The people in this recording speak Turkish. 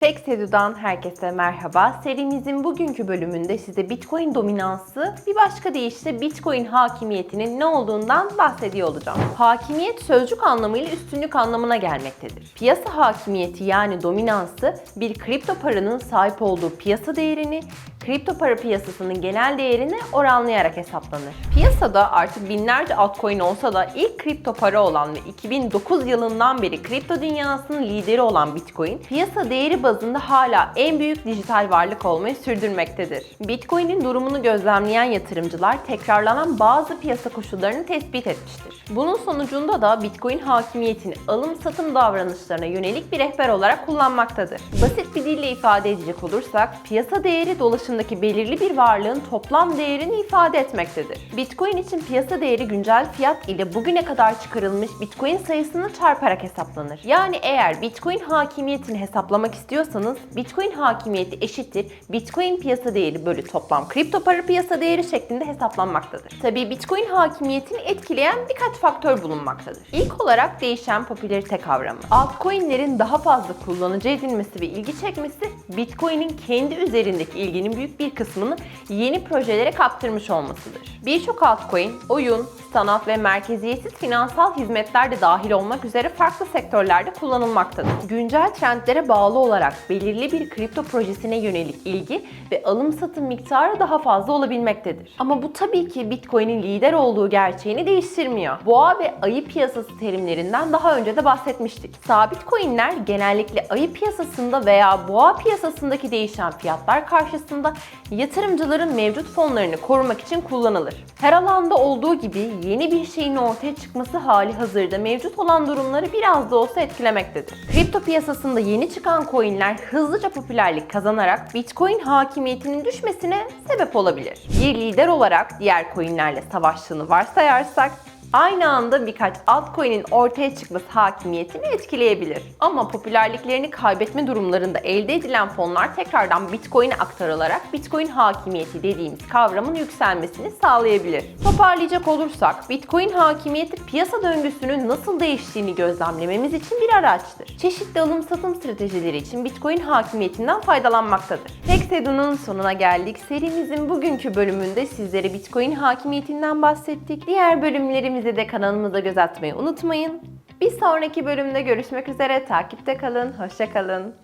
TechSedu'dan herkese merhaba. Serimizin bugünkü bölümünde size Bitcoin dominansı, bir başka deyişle Bitcoin hakimiyetinin ne olduğundan bahsediyor olacağım. Hakimiyet sözcük anlamıyla üstünlük anlamına gelmektedir. Piyasa hakimiyeti yani dominansı bir kripto paranın sahip olduğu piyasa değerini kripto para piyasasının genel değerini oranlayarak hesaplanır. Piyasada artık binlerce altcoin olsa da ilk kripto para olan ve 2009 yılından beri kripto dünyasının lideri olan Bitcoin, piyasa değeri bazında hala en büyük dijital varlık olmayı sürdürmektedir. Bitcoin'in durumunu gözlemleyen yatırımcılar tekrarlanan bazı piyasa koşullarını tespit etmiştir. Bunun sonucunda da Bitcoin hakimiyetini alım satım davranışlarına yönelik bir rehber olarak kullanmaktadır. Basit bir dille ifade edecek olursak, piyasa değeri dolaşımdaki belirli bir varlığın toplam değerini ifade etmektedir. Bitcoin için piyasa değeri güncel fiyat ile bugüne kadar çıkarılmış Bitcoin sayısını çarparak hesaplanır. Yani eğer Bitcoin hakimiyetini hesaplamak istiyorsanız Bitcoin hakimiyeti eşittir Bitcoin piyasa değeri bölü toplam kripto para piyasa değeri şeklinde hesaplanmaktadır. Tabii Bitcoin hakimiyetini etkileyen birkaç faktör bulunmaktadır. İlk olarak değişen popülarite kavramı. Altcoin'lerin daha fazla kullanıcı edinmesi ve ilgi çekmesi Bitcoin'in kendi üzerindeki ilginin büyük bir kısmını yeni projelere kaptırmış olmasıdır. Birçok altcoin, oyun, sanat ve merkeziyetsiz finansal hizmetler de dahil olmak üzere farklı sektörlerde kullanılmaktadır. Güncel trendlere bağlı olarak belirli bir kripto projesine yönelik ilgi ve alım satım miktarı daha fazla olabilmektedir. Ama bu tabii ki Bitcoin'in lider olduğu gerçeğini değiştirmiyor. Boğa ve ayı piyasası terimlerinden daha önce de bahsetmiştik. Sabit coinler genellikle ayı piyasasında veya boğa piyasasındaki değişen fiyatlar karşısında yatırımcıların mevcut fonlarını korumak için kullanılır. Her alanda olduğu gibi yeni bir şeyin ortaya çıkması hali hazırda mevcut olan durumları biraz da olsa etkilemektedir. Kripto piyasasında yeni çıkan coinler hızlıca popülerlik kazanarak Bitcoin hakimiyetinin düşmesine sebep olabilir. Bir lider olarak diğer coinlerle savaştığını varsayarsak aynı anda birkaç altcoin'in ortaya çıkması hakimiyetini etkileyebilir. Ama popülerliklerini kaybetme durumlarında elde edilen fonlar tekrardan Bitcoin'e aktarılarak Bitcoin hakimiyeti dediğimiz kavramın yükselmesini sağlayabilir. Toparlayacak olursak Bitcoin hakimiyeti piyasa döngüsünün nasıl değiştiğini gözlemlememiz için bir araçtır. Çeşitli alım satım stratejileri için Bitcoin hakimiyetinden faydalanmaktadır. TechSedu'nun sonuna geldik. Serimizin bugünkü bölümünde sizlere Bitcoin hakimiyetinden bahsettik. Diğer bölümlerimizi de kanalımıza göz atmayı unutmayın. Bir sonraki bölümde görüşmek üzere. Takipte kalın. Hoşça kalın.